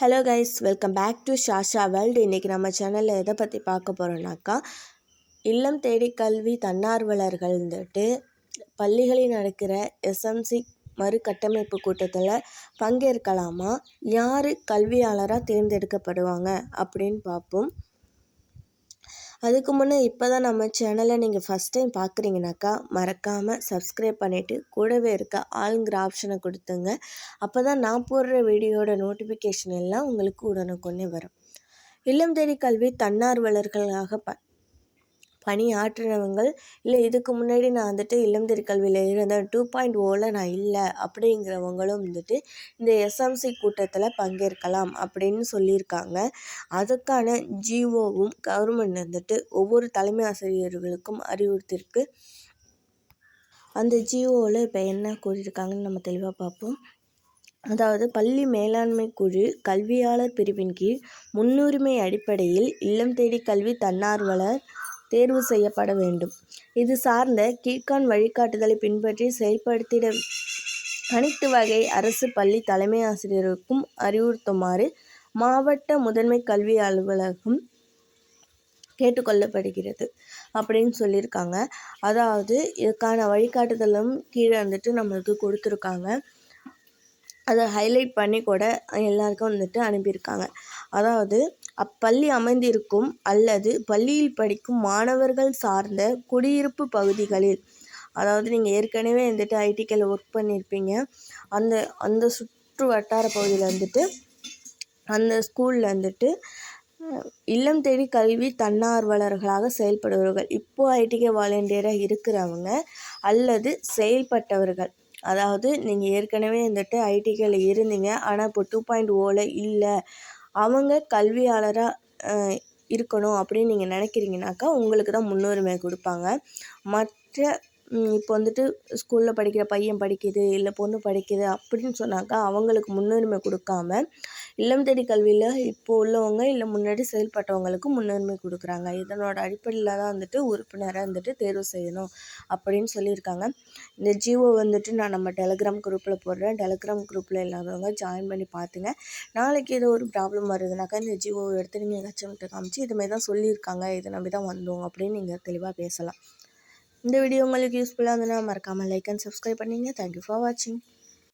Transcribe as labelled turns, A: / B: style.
A: Hello guys welcome back to Shasha world இன்றைக்கி நம்ம சேனலில் எதை பற்றி பார்க்க போகிறோம்னாக்கா இல்லம் தேடி கல்வி தன்னார்வலர்கள் வந்துட்டு பள்ளிகளில் நடக்கிற எஸ்எம்சி மறுகட்டமைப்பு கூட்டத்தில் பங்கேற்கலாமா? யார் கல்வியாளராக தேர்ந்தெடுக்கப்படுவாங்க அப்படின்னு பார்ப்போம். அதுக்கு முன்னே இப்போ தான் நம்ம சேனலை நீங்கள் ஃபஸ்ட் டைம் பார்க்குறீங்கனாக்கா மறக்காமல் சப்ஸ்கிரைப் பண்ணிவிட்டு கூடவே இருக்க ஆளுங்கிற ஆப்ஷனை கொடுத்துங்க. அப்போ தான் நான் போடுற வீடியோட நோட்டிஃபிகேஷன் எல்லாம் உங்களுக்கு உடனுக்குடனே வரும். இல்லம் தேடி கல்வி தன்னார்வலர்களாக ப பணியாற்றினவங்கள் இல்லை இதுக்கு முன்னாடி நான் வந்துட்டு இல்லம் கல்வியில் இருந்தேன். டூ பாயிண்ட் ஓவில் நான் இல்லை அப்படிங்கிறவங்களும் வந்துட்டு இந்த எஸ்எம்சி கூட்டத்தில் பங்கேற்கலாம் அப்படின்னு சொல்லியிருக்காங்க. அதுக்கான ஜிஓவும் கவர்மெண்ட் வந்துட்டு ஒவ்வொரு தலைமை ஆசிரியர்களுக்கும் அறிவுறுத்திருக்கு அந்த ஜிஓவில் இப்போ என்ன கூறியிருக்காங்கன்னு நம்ம தெளிவாக பார்ப்போம். அதாவது பள்ளி மேலாண்மை குழு கல்வியாளர் பிரிவின் கீழ் முன்னுரிமை அடிப்படையில் இல்லம் தேடி கல்வி தன்னார்வலர் தேர்வு செய்யப்பட வேண்டும். இது சார்ந்த கீழ்கான் வழிகாட்டுதலை பின்பற்றி செயல்படுத்திட அனைத்து வகை அரசு பள்ளி தலைமை ஆசிரியருக்கும் அறிவுறுத்துமாறு மாவட்ட முதன்மை கல்வி அலுவலகம் கேட்டுக்கொள்ளப்படுகிறது. அப்படின்னு சொல்லியிருக்காங்க. அதாவது இதுக்கான வழிகாட்டுதலும் கீழே வந்துட்டு நம்மளுக்கு கொடுத்துருக்காங்க. அதை ஹைலைட் பண்ணி கூட எல்லாருக்கும் வந்துட்டு அனுப்பியிருக்காங்க. அதாவது அப்பள்ளி அமைந்திருக்கும் அல்லது பள்ளியில் படிக்கும் மாணவர்கள் சார்ந்த குடியிருப்பு பகுதிகளில் அதாவது நீங்கள் ஏற்கனவே வந்துட்டு ஐடிக்கில் ஒர்க் பண்ணியிருப்பீங்க அந்த அந்த சுற்று வட்டார பகுதியில் வந்துட்டு அந்த ஸ்கூலில் வந்துட்டு இல்லம் தேடி கல்வி தன்னார்வலர்களாக செயல்படுபவர்கள். இப்போது ஐடிகே வாலண்டியராக இருக்கிறவங்க அல்லது செயல்பட்டவர்கள். அதாவது நீங்கள் ஏற்கனவே வந்துட்டு ஐடிக்கில் இருந்தீங்க. ஆனால் இப்போ டூ பாயிண்ட் ஓவில் இல்லை. அவங்க கல்வியாளராக இருக்கணும் அப்படின்னு நீங்கள் நினைக்கிறீங்கனாக்கா உங்களுக்கு தான் முன்னுரிமை கொடுப்பாங்க. மற்ற இப்போ வந்துட்டு ஸ்கூலில் படிக்கிற பையன் படிக்குது இல்லை பொண்ணு படிக்குது அப்படின்னு சொன்னாக்கா அவங்களுக்கு முன்னுரிமை கொடுக்காம இல்லம் தேடி கல்வியில் இப்போ உள்ளவங்க இல்லை முன்னாடி செயல்பட்டவங்களுக்கு முன்னுரிமை கொடுக்குறாங்க. இதனோட அடிப்படையில் தான் வந்துட்டு உறுப்பினரை வந்துட்டு தேர்வு செய்யணும் அப்படின்னு சொல்லியிருக்காங்க. இந்த ஜிஓ வந்துட்டு நான் நம்ம டெலகிராம் குரூப்பில் போடுறேன். டெலகிராம் குரூப்பில் இல்லாதவங்க ஜாயின் பண்ணி பார்த்துங்க நாளைக்கு ஏதோ ஒரு ப்ராப்ளம் வருதுனாக்கா இந்த ஜிஓ எடுத்து நீங்கள் கச்சமிட்டு காமிச்சு இதுமாரி தான் சொல்லியிருக்காங்க. இதை நம்பி தான் வந்தோம் அப்படின்னு நீங்கள் தெளிவாக பேசலாம். இந்த வீடியோ உங்களுக்கு யூஸ்ஃபுல்லாக இருந்ததுன்னா மறக்காமல் லைக் அண்ட் சப்ஸ்கிரைப் பண்ணிங்க தேங்க்யூ ஃபார் வாட்சிங்